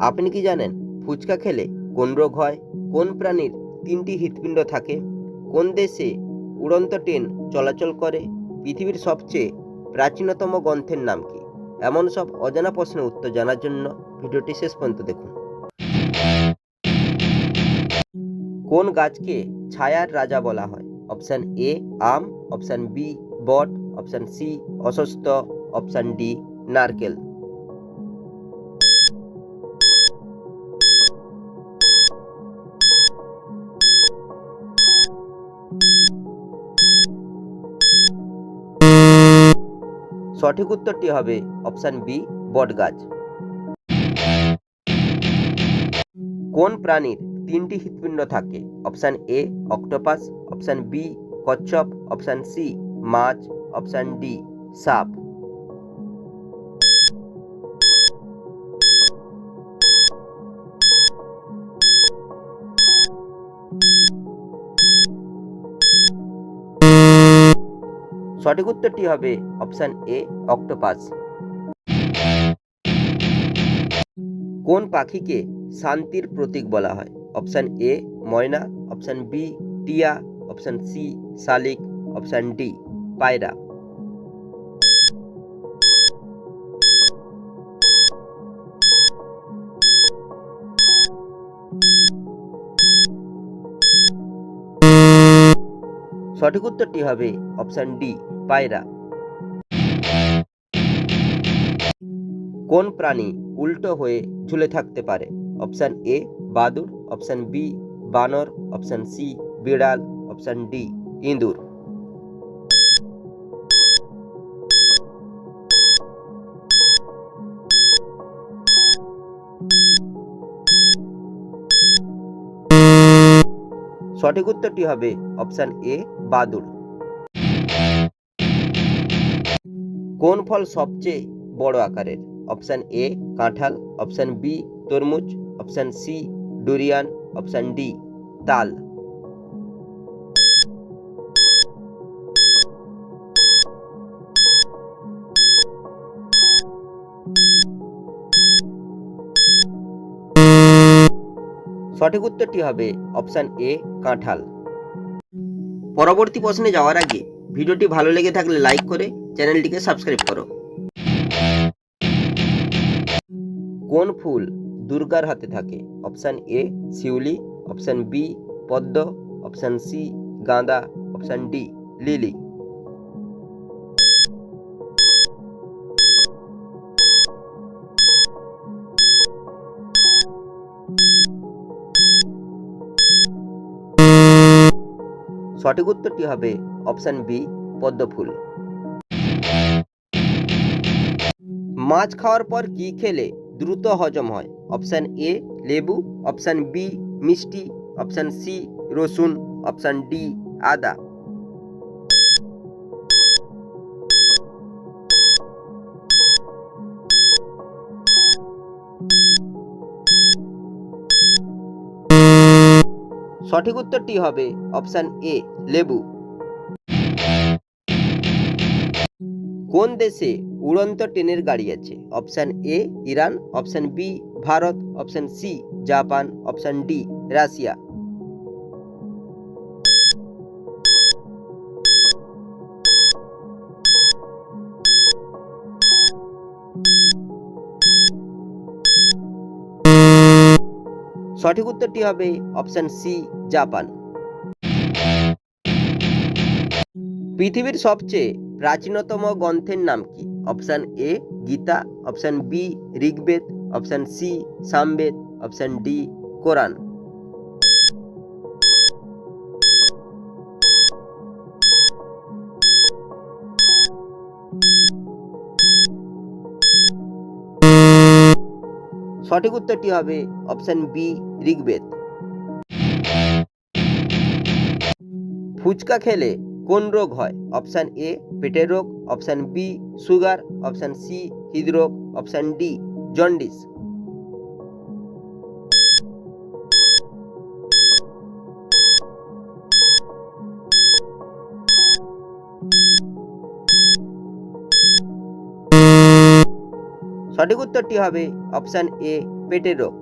আপনি কি জানেন ফুচকা খেলে কোন রোগ হয়? কোন প্রাণীর তিনটি হৃৎপিণ্ড থাকে? কোন দেশে উড়ন্ত ট্রেন চলাচল করে? পৃথিবীর সবচেয়ে প্রাচীনতম গ্রন্থের নাম কি? এমন সব অজানা প্রশ্নের উত্তর জানার জন্য ভিডিওটি শেষ পর্যন্ত দেখুন। কোন গাছকে ছায়ার রাজা বলা হয়? অপশান এ, আম, অপশান বি, বট, অপশান সি অসস্ত অপশান ডি, নারকেল। সঠিক উত্তরটি হবে অপশান বি, বটগাছ। কোন প্রাণীর তিনটি হৃৎপিণ্ড থাকে? Option A, octopus, option B, কচ্ছপ, অপশান সি, মাছ, অপশান ডি, সাপ। সঠিক উত্তরটি হবে অপশান এ, অক্টোপাস। কোন পাখিকে শান্তির প্রতীক বলা হয়? অপশান এ, ময়না, অপশান বি, টিয়া, অপশান সি, শালিক, অপশান ডি, পায়রা। সঠিক উত্তরটি হবে অপশান ডি পায়রা। কোন প্রাণী উল্টো হয়ে ঝুলে থাকতে পারে? অপশান এ বাদুর অপশান বি, বানর, অপশান সি, বিড়াল, অপশান ডি, ইঁদুর। সঠিক উত্তরটি হবে অপশান এ বাদুর কোন ফল সবচেয়ে বড় আকারের? অপশান এ কাঁঠাল। অপশান বি তরমুজ। Option C durian. Option D তাল। সঠিক উত্তরটি হবে অপশান এ কাঁঠাল। পরবর্তী প্রশ্নে যাওয়ার আগে ভিডিওটি ভালো লেগে থাকলে লাইক করে চ্যানেলটিকে সাবস্ক্রাইব করো। কোন ফুল দুর্গার হাতে থাকে? অপশান এ, শিউলি, অপশান বি, পদ্ম, অপশান সি, গাঁদা, অপশান ডি, লিলি। সঠিক উত্তরটি হবে অপশান বি পদ্ম মাছ খাওয়ার পর কি খেলে দ্রুত হজম হয়? অপশান এ, লেবু। অপশান বি, মিষ্টি। অপশান সি, রসুন। অপশান ডি, আদা। সঠিক উত্তরটি হবে অপশান এ, লেবু। কোন দেশে উড়ন্ত ট্রেনের গাড়ি আছে। Option A, Iran. Option B, Bharat. Option C, Japan. Option D, Russia. সঠিক উত্তরটি হবে অপশান সি, জাপান। পৃথিবীর সবচেয়ে প্রাচীনতম গ্রন্থের নাম কি? Option A Gita option B Rigveda option C Samaveda option D Quran সঠিক উত্তরটি হবে অপশান বি ঋগ্বেদ ফুচকা খেলে কোন রোগ হয়? অপশান এ পেটের রোগ, option B sugar, option C হৃদরোগ, অপশান ডি জন্ডিস। সঠিক উত্তরটি হবে অপশান এ পেটের রোগ।